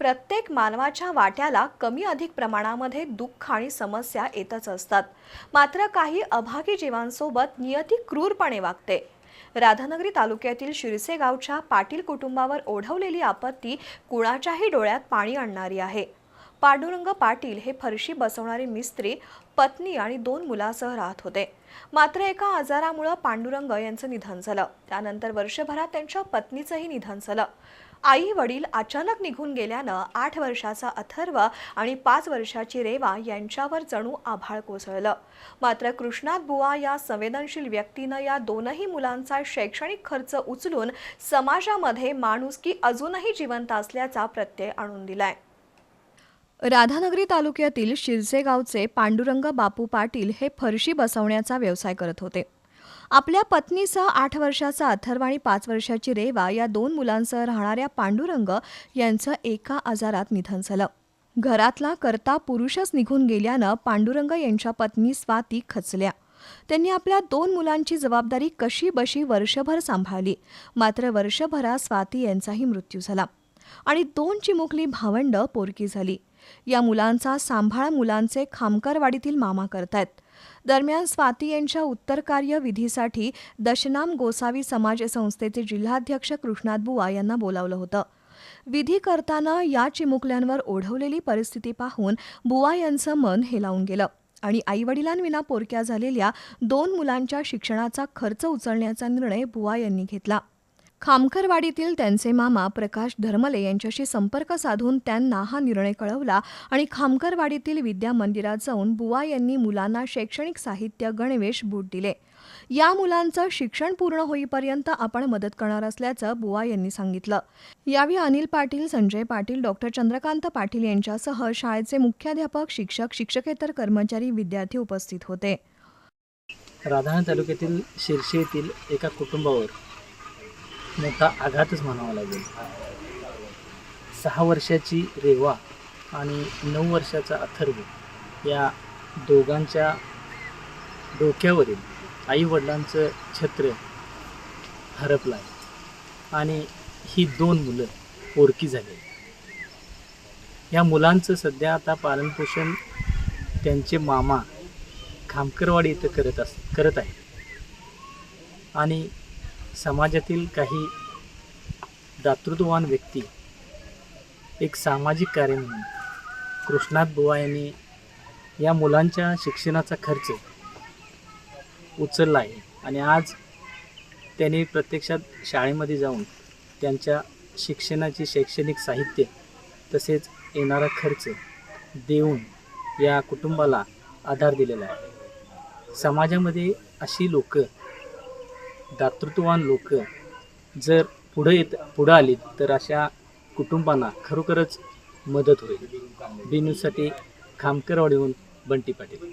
प्रत्येक मानवाच्या वाट्याला कमी अधिक प्रमाणामध्ये दुःख आणि समस्या येतच असतात. मात्र काही अभागी जीवांसोबत नियती क्रूरपणे वागते. राधानगरी तालुक्यातील शिरसे गावच्या पाटील कुटुंबावर ओढवलेली आपत्ती कुणाच्याही डोळ्यात पाणी आणणारी आहे. पांडुरंग पाटील हे फरशी बसवणारे मिस्त्री पत्नी आणि दोन मुलासह राहत होते. मात्र एका आजारामुळं पांडुरंग यांचं निधन झालं. त्यानंतर वर्षभरात त्यांच्या पत्नीचंही निधन झालं. आई वडील अचानक निघून गेल्यानं आठ वर्षाचा अथर्व आणि पाच वर्षाची रेवा यांच्यावर जणू आभाळ कोसळलं. मात्र कृष्णात बुवा या संवेदनशील व्यक्तीनं या दोनही मुलांचा शैक्षणिक खर्च उचलून समाजामध्ये माणुसकी अजूनही जिवंत असल्याचा प्रत्यय आणून दिलाय. राधानगरी तालुक्यातील शिरसे गावचे पांडुरंग बापू पाटील हे फरशी बसवण्याचा व्यवसाय करत होते. आपल्या पत्नीसह आठ वर्षाचा अथर्व आणि पाच वर्षाची रेवा या दोन मुलांसह राहणाऱ्या पांडुरंग यांचं एका आजारात निधन झालं. घरातला करता पुरुषच निघून गेल्यानं पांडुरंग यांच्या पत्नी स्वाती खचल्या. त्यांनी आपल्या दोन मुलांची जबाबदारी कशी बशी वर्षभर सांभाळली. मात्र वर्षभरात स्वाती यांचाही मृत्यू झाला आणि दोन चिमुकली भावंड पोरकी झाली. या मुलांचा सांभाळ मुलांचे खामकरवाडीतील मामा करतायत. दरम्यान स्वाती यांच्या उत्तरकार्य विधीसाठी दशनाम गोसावी समाज संस्थेचे जिल्हाध्यक्ष कृष्णात बुवा यांना बोलावलं होतं. विधी करताना या चिमुकल्यांवर ओढवलेली परिस्थिती पाहून बुवा यांचं मन हेलावून गेलं आणि आईवडिलांविना पोरक्या झालेल्या दोन मुलांच्या शिक्षणाचा खर्च उचलण्याचा निर्णय बुवा यांनी घेतला. खामखरवाडीतील त्यांचे मामा प्रकाश धर्मले यांच्याशी संपर्क साधून त्यांना हा निर्णय कळवला आणि खामखरवाडीतील विद्या मंदिरात जाऊन बुवा यांनी मुलांना शैक्षणिक साहित्य गणवेश बूट दिले. या मुलांचं शिक्षण पूर्ण होईपर्यंत आपण मदत करणार असल्याचं बुवा यांनी सांगितलं. यावेळी अनिल पाटील संजय पाटील डॉक्टर चंद्रकांत पाटील यांच्यासह शाळेचे मुख्याध्यापक शिक्षक शिक्षकेतर कर्मचारी विद्यार्थी उपस्थित होते. राधानगरी तालुक्यातील शिरशी येथील एका कुटुंबावर मोठा आघातच म्हणावा लागेल. सहा वर्षाची रेवा आणि नऊ वर्षाचा अथर्व या दोघांच्या डोक्यावरील आई वडिलांचं छत्र हरपलं आहे आणि ही दोन मुलं पोरकी झाली. या मुलांचं सध्या आता पालनपोषण त्यांचे मामा खामकरवाडी इथं करत अस करत आहे आणि समाजातील काही दातृत्ववान व्यक्ती एक सामाजिक कार्य म्हणून कृष्णात बुवा यांनी या मुलांच्या शिक्षणाचा खर्च उचलला आहे. आणि आज त्यांनी प्रत्यक्षात शाळेमध्ये जाऊन त्यांच्या शिक्षणाचे शैक्षणिक साहित्य तसेच येणारा खर्च देऊन या कुटुंबाला आधार दिलेला आहे. समाजामध्ये अशी लोकं दातृत्ववान लोक जर पुढे येत पुढं आली तर अशा कुटुंबांना खरोखरच मदत होईल. बी न्यूजसाठी खामकरवाडीहून बंटी पाटील.